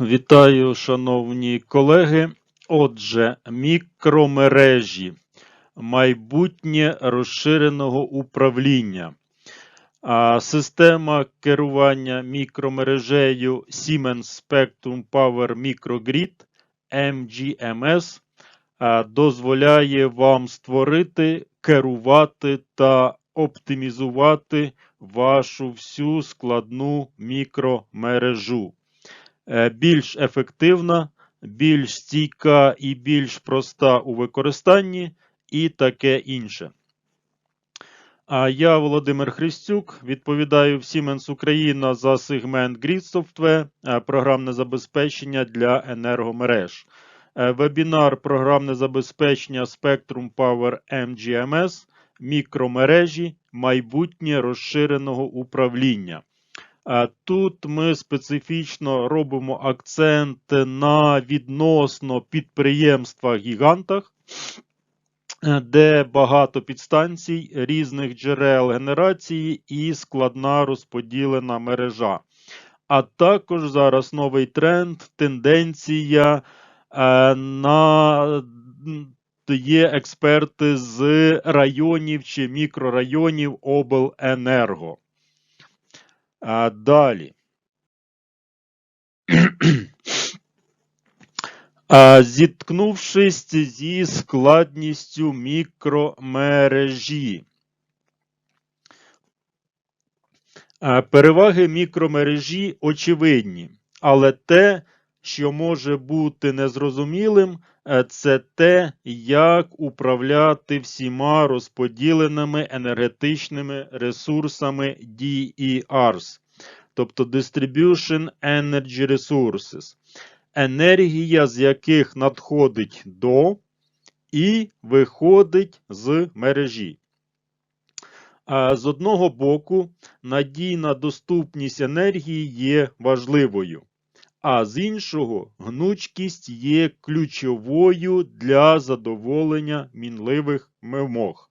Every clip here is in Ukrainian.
Вітаю, шановні колеги. Отже, мікромережі. Майбутнє розширеного управління. Система керування мікромережею Siemens Spectrum Power Microgrid MGMS дозволяє вам створити, керувати та оптимізувати вашу всю складну мікромережу. Е, більш ефективна, більш стійка і більш проста у використанні і таке інше. А я Володимир Христюк, відповідаю в Siemens Україна за сегмент Grid Software, е, програмне забезпечення для енергомереж. Е, Вебінар програмне забезпечення Spectrum Power MGMS, мікромережі, майбутнє розширеного управління. Е, Тут ми специфічно робимо акцент на відносно підприємствах-гігантах, е, де багато підстанцій, різних джерел генерації і складна розподілена мережа. А також зараз новий тренд, тенденція е, на є експерти з районів чи мікрорайонів обленерго. А далі. А, Зіткнувшись зі складністю мікромережі. Переваги мікромережі очевидні, але те, що може бути незрозумілим, е, це те, як управляти всіма розподіленими енергетичними ресурсами DERs, тобто Distribution Energy Resources, енергія з яких надходить до і виходить з мережі. З одного боку, надійна доступність енергії є важливою а з іншого, гнучкість є ключовою для задоволення мінливих вимог.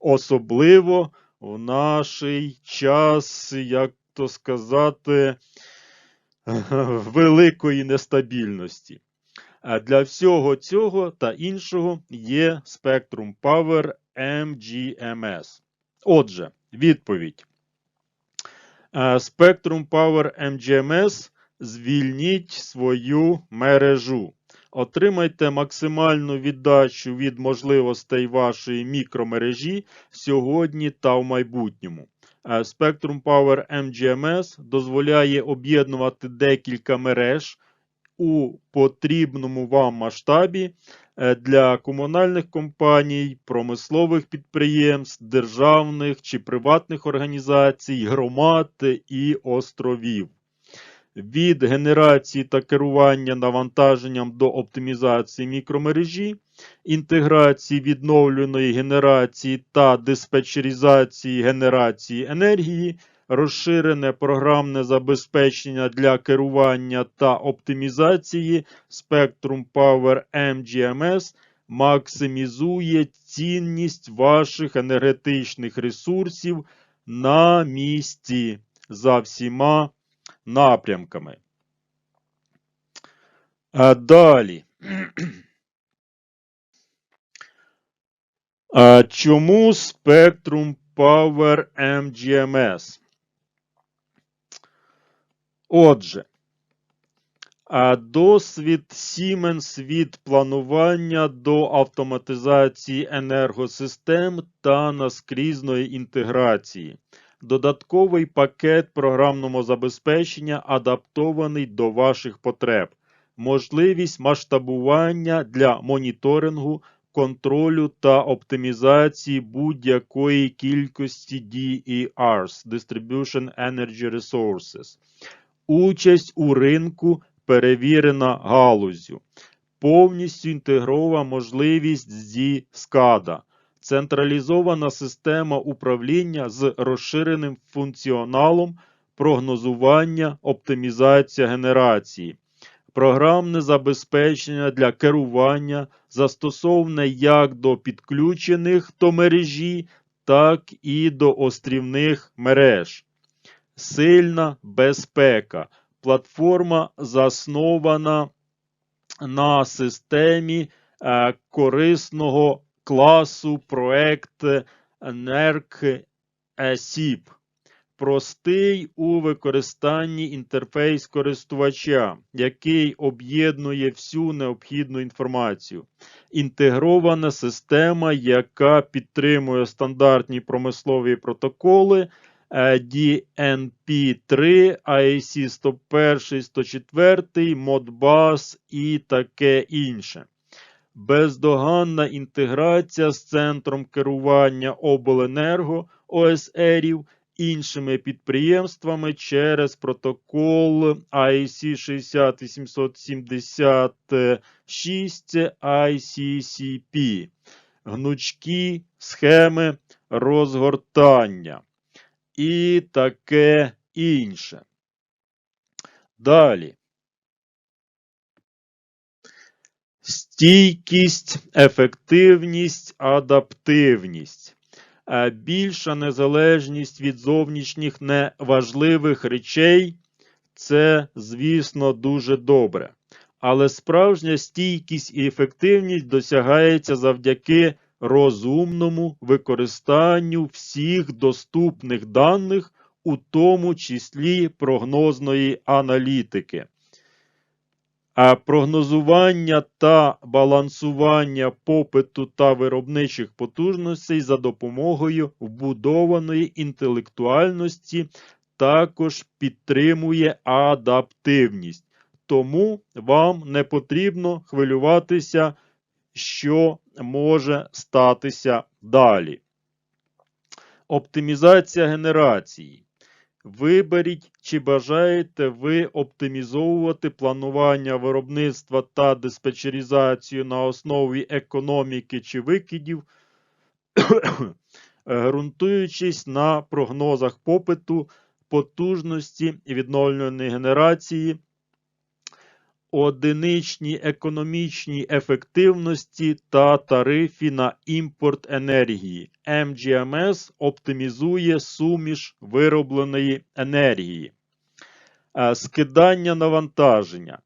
Особливо в наш час, як то сказати, великої нестабільності. Для всього цього та іншого є Spectrum Power MGMS. Отже, відповідь. Spectrum Power MGMS звільніть свою мережу. Отримайте максимальну віддачу від можливостей вашої мікромережі сьогодні та в майбутньому. Е, Spectrum Power MGMS дозволяє об'єднувати декілька мереж у потрібному вам масштабі е, для комунальних компаній, промислових підприємств, державних чи приватних організацій, громад і островів від генерації та керування навантаженням до оптимізації мікромережі, інтеграції відновленої генерації та диспетчеризації генерації енергії, розширене програмне забезпечення для керування та оптимізації Spectrum Power MGMS максимізує цінність ваших енергетичних ресурсів на місці за всіма напрямками. А Далі. А Чому Spectrum Power MGMS? Отже, а досвід Siemens від планування до автоматизації енергосистем та наскрізної інтеграції. Додатковий пакет програмного забезпечення адаптований до ваших потреб, можливість масштабування для моніторингу, контролю та оптимізації будь-якої кількості DERs Distribution Energy Resources, участь у ринку перевірена галузю, повністю інтегрована можливість зі SCADA, централізована система управління з розширеним функціоналом прогнозування, оптимізація генерації, програмне забезпечення для керування, застосоване як до підключених до мережі, так і до острівних мереж, сильна безпека, платформа заснована на системі е, корисного класу проект NERC SIP. Простий у використанні інтерфейс користувача, який об'єднує всю необхідну інформацію. Інтегрована система, яка підтримує стандартні промислові протоколи е, DNP3, IAC 101, 104, Modbus і таке інше. Бездоганна інтеграція з центром керування обленерго ОСРів іншими підприємствами через протокол IEC 60876 ICCP, гнучкі схеми розгортання і таке інше. Далі. Стійкість, ефективність, адаптивність. Е, Більша незалежність від зовнішніх неважливих речей це, звісно, дуже добре. Але справжня стійкість і ефективність досягається завдяки розумному використанню всіх доступних даних, у тому числі прогнозної аналітики. Прогнозування та балансування попиту та виробничих потужностей за допомогою вбудованої інтелектуальності також підтримує адаптивність. Тому вам не потрібно хвилюватися, що може статися далі. Оптимізація генерації. Виберіть, чи бажаєте ви оптимізовувати планування виробництва та диспетчеризацію на основі економіки чи викидів, ґрунтуючись на прогнозах попиту, потужності і відновлюваної генерації, одиничній економічній ефективності та тарифі на імпорт енергії. MGMS оптимізує суміш виробленої енергії. Е, Скидання навантаження.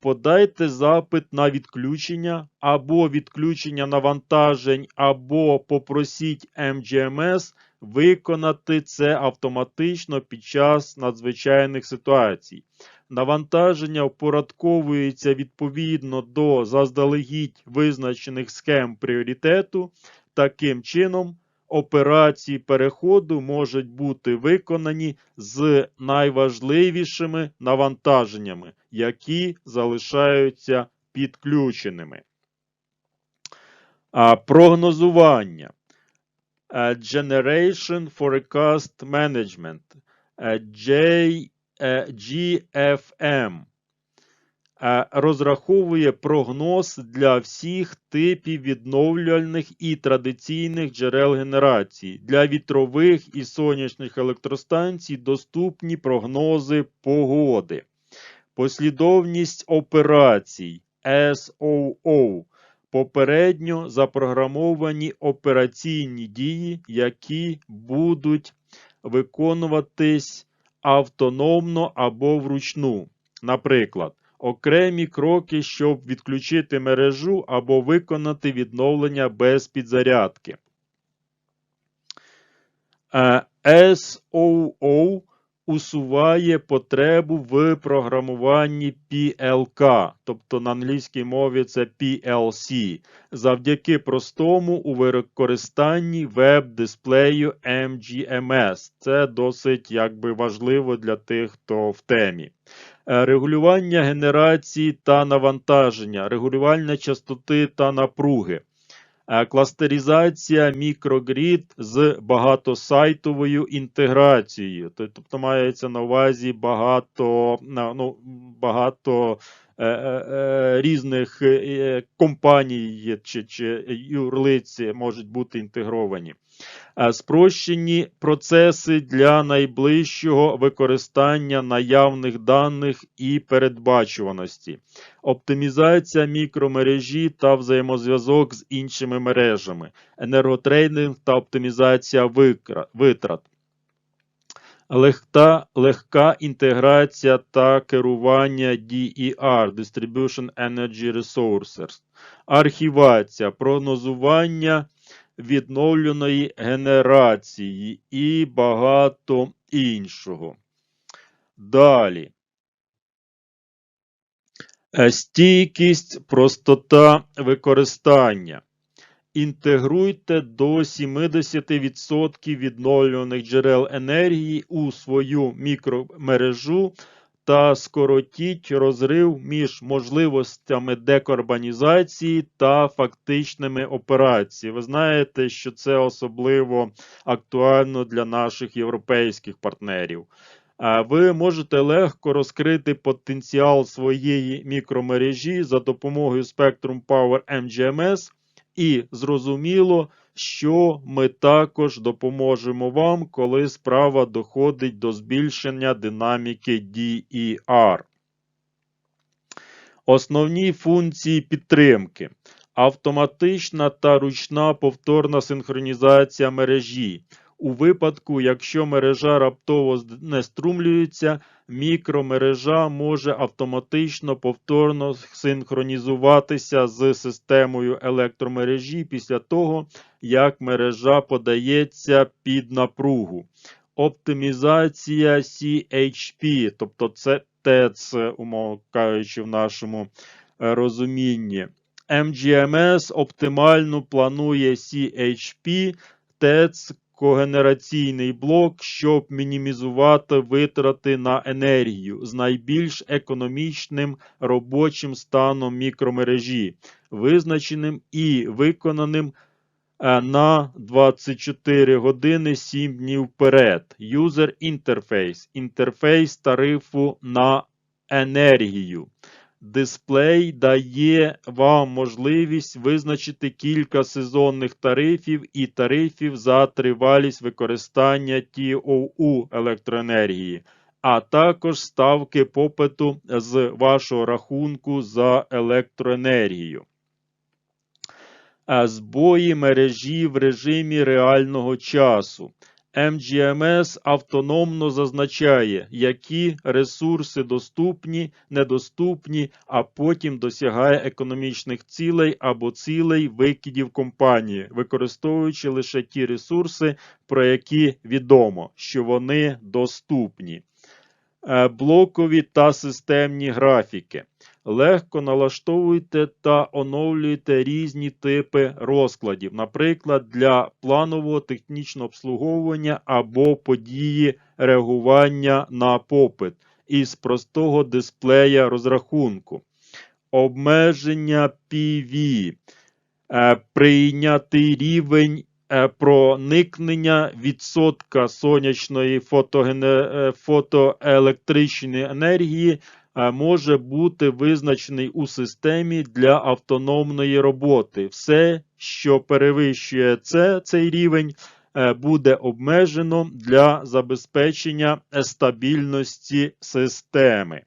Подайте запит на відключення або відключення навантажень, або попросіть MGMS виконати це автоматично під час надзвичайних ситуацій. Навантаження впорядковується відповідно до заздалегідь визначених схем пріоритету. Таким чином, операції переходу можуть бути виконані з найважливішими навантаженнями, які залишаються підключеними. Прогнозування. Е, Generation Forecast Management. Е, J GFM е, розраховує прогноз для всіх типів відновлювальних і традиційних джерел генерації. Для вітрових і сонячних електростанцій доступні прогнози погоди. Послідовність операцій SOO. Попередньо запрограмовані операційні дії, які будуть виконуватись автономно або вручну. Наприклад, окремі кроки, щоб відключити мережу або виконати відновлення без підзарядки. Е, SOO усуває потребу в програмуванні PLK, тобто на англійській мові це PLC, завдяки простому у використанні веб-дисплею MGMS. Це досить якби важливо для тих, хто в темі. Е, Регулювання генерації та навантаження, регулювання частоти та напруги. Е, Кластеризація мікрогрід з багатосайтовою інтеграцією. Тобто мається на увазі багато ну, багато е, е, різних компаній чи, чи юрлиці можуть бути інтегровані. Е, Спрощені процеси для найближчого використання наявних даних і передбачуваності, оптимізація мікромережі та взаємозв'язок з іншими мережами, енерготрейдинг та оптимізація витрат. легка, легка інтеграція та керування DER Distribution Energy Resources, архівація, прогнозування відновленої генерації і багато іншого. Далі. Е, Стійкість, простота використання. Інтегруйте до 70% відновлюваних джерел енергії у свою мікромережу та скоротіть розрив між можливостями декарбонізації та фактичними операціями. Ви знаєте, що це особливо актуально для наших європейських партнерів. Ви можете легко розкрити потенціал своєї мікромережі за допомогою Spectrum Power MGMS, і зрозуміло, що ми також допоможемо вам, коли справа доходить до збільшення динаміки DER. Основні функції підтримки. Автоматична та ручна повторна синхронізація мережі. У випадку, якщо мережа раптово знеструмлюється, мікромережа може автоматично повторно синхронізуватися з системою електромережі після того, як мережа подається під напругу. Оптимізація CHP, тобто це ТЕЦ, умовно кажучи, в нашому е, розумінні. MGMS оптимально планує CHP, ТЕЦ когенераційний блок, щоб мінімізувати витрати на енергію з найбільш економічним робочим станом мікромережі, визначеним і виконаним е, на 24 години 7 днів вперед. User Interface інтерфейс тарифу на енергію. Дисплей дає вам можливість визначити кілька сезонних тарифів і тарифів за тривалість використання TOU електроенергії, а також ставки попиту з вашого рахунку за електроенергію. Е, Збої мережі в режимі реального часу. MGMS автономно зазначає, які ресурси доступні, недоступні, а потім досягає економічних цілей або цілей викидів компанії, використовуючи лише ті ресурси, про які відомо, що вони доступні. Е, Блокові та системні графіки. Легко налаштовуйте та оновлюйте різні типи розкладів, наприклад, для планового технічного обслуговування або події реагування на попит із простого дисплея розрахунку. Обмеження PV, е, прийнятий рівень е, проникнення відсотка сонячної е, фотоелектричної енергії може бути визначений у системі для автономної роботи. Все, що перевищує це, цей рівень, е, буде обмежено для забезпечення стабільності системи.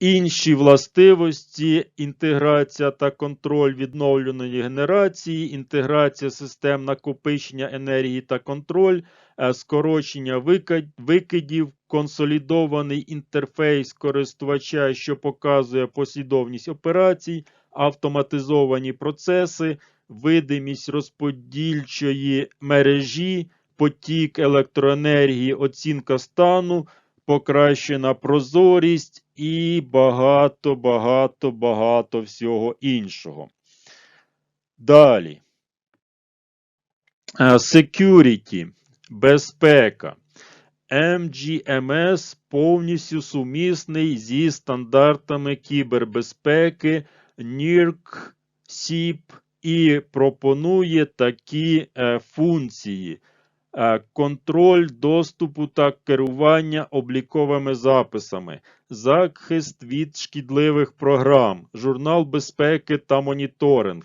Інші властивості інтеграція та контроль відновленої генерації, інтеграція систем накопичення енергії та контроль, е, скорочення викидів, консолідований інтерфейс користувача, що показує послідовність операцій, автоматизовані процеси, видимість розподільчої мережі, потік електроенергії, оцінка стану, покращена прозорість і багато, багато, багато всього іншого. Далі. Е, Security. Безпека. MGMS повністю сумісний зі стандартами кібербезпеки NIRC, SIP і пропонує такі е, функції. Е, Контроль доступу та керування обліковими записами, захист від шкідливих програм, журнал безпеки та моніторинг,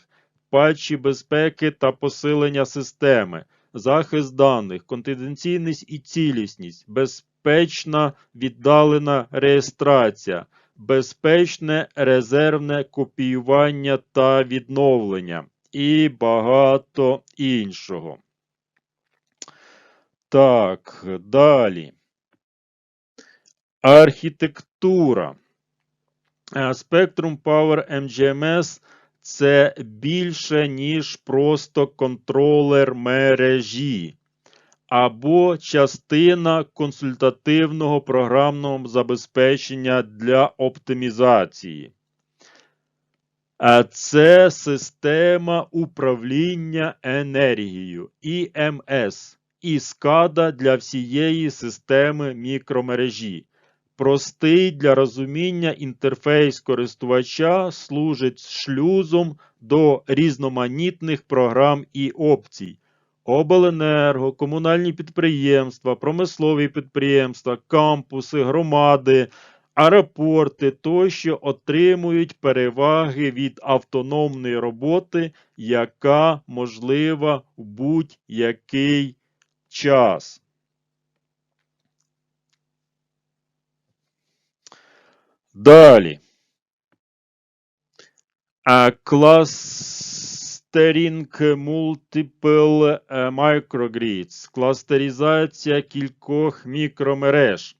патчі безпеки та посилення системи, захист даних, конфіденційність і цілісність, безпечна віддалена реєстрація, безпечне резервне копіювання та відновлення і багато іншого. Так, далі. Архітектура. Е, Spectrum Power MGMS це більше, ніж просто контролер мережі або частина консультативного програмного забезпечення для оптимізації. Це система управління енергією ІМС і SCADA для всієї системи мікромережі. Простий для розуміння інтерфейс користувача служить шлюзом до різноманітних програм і опцій. Обленерго, комунальні підприємства, промислові підприємства, кампуси, громади, аеропорти тощо отримують переваги від автономної роботи, яка можлива в будь-який час. Далі. А, Clustering Multiple Microgrids. Кластеризація кількох мікромереж.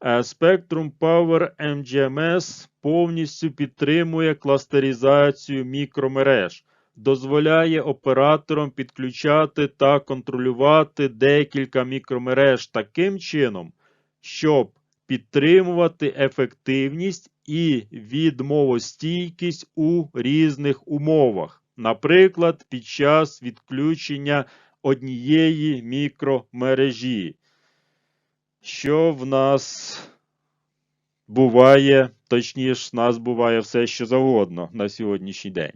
Е, Spectrum Power MGMS повністю підтримує кластеризацію мікромереж, дозволяє операторам підключати та контролювати декілька мікромереж таким чином, щоб підтримувати ефективність і відмовостійкість у різних умовах, наприклад, під час відключення однієї мікромережі що в нас буває, точніше, в нас буває все, що завгодно на сьогоднішній день.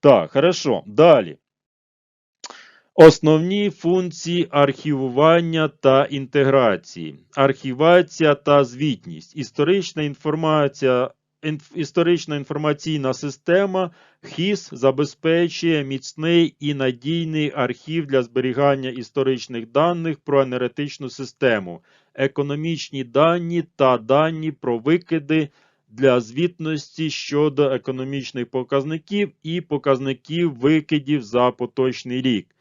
Так, хорошо. Далі. Основні функції архівування та інтеграції. Архівація та звітність. Історична інформація. інф- Історична інформаційна система ХІС забезпечує міцний і надійний архів для зберігання історичних даних про енергетичну систему, економічні дані та дані про викиди для звітності щодо економічних показників і показників викидів за поточний рік.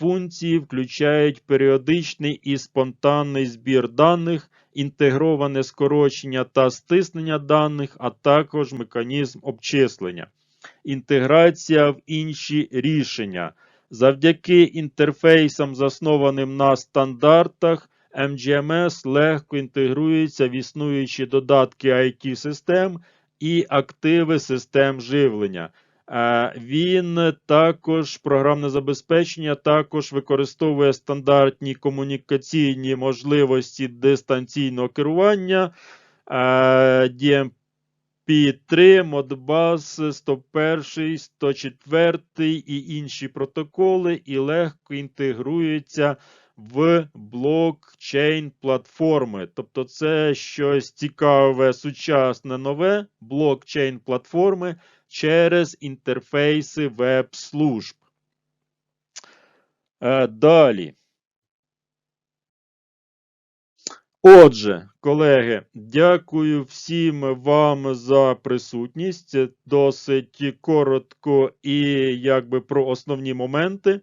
Функції включають періодичний і спонтанний збір даних, інтегроване скорочення та стиснення даних, а також механізм обчислення. Інтеграція в інші рішення. Завдяки інтерфейсам, заснованим на стандартах, MGMS легко інтегрується в існуючі додатки IT-систем і активи систем живлення. Е, Він також, програмне забезпечення, також використовує стандартні комунікаційні можливості дистанційного керування, е, DMP3, Modbus 101, 104 і інші протоколи, і легко інтегрується в блокчейн платформи. Тобто, це щось цікаве, сучасне, нове блокчейн платформи через інтерфейси веб-служб. Е, Далі. Отже, колеги, дякую всім вам за присутність. Досить коротко і якби про основні моменти.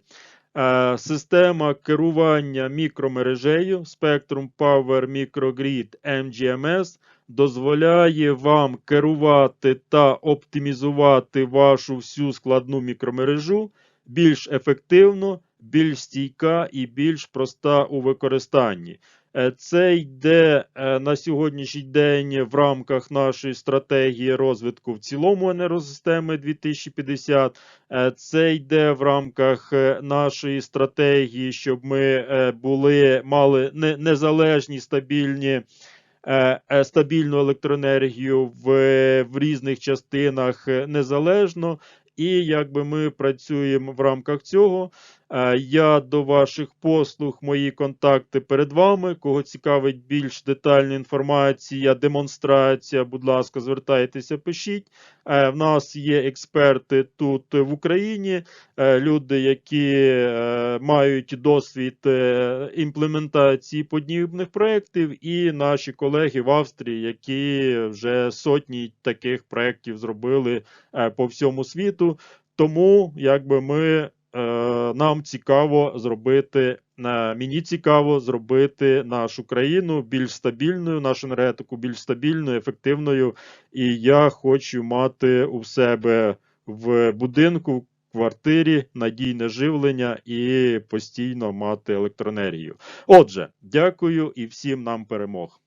Е, Система керування мікромережею Spectrum Power Microgrid MGMS дозволяє вам керувати та оптимізувати вашу всю складну мікромережу більш ефективно, більш стійка і більш проста у використанні. Е, Це йде е, на сьогоднішній день в рамках нашої стратегії розвитку в цілому енергосистеми 2050. Е, Це йде в рамках нашої стратегії, щоб ми були, мали незалежні, стабільні. Стабільну електроенергію в, в різних частинах незалежно, і якби ми працюємо в рамках цього. Е, Я до ваших послуг, мої контакти перед вами. Кого цікавить більш детальна інформація, демонстрація, будь ласка, звертайтеся, пишіть. Е, В нас є експерти тут в Україні, е, люди, які мають досвід імплементації подібних проєктів, і наші колеги в Австрії, які вже сотні таких проєктів зробили по всьому світу. Тому якби ми, нам цікаво зробити е, мені цікаво зробити нашу країну більш стабільною, нашу енергетику більш стабільною, ефективною. І я хочу мати у себе в будинку, в квартирі надійне живлення і постійно мати електроенергію. Отже, дякую і всім нам перемог.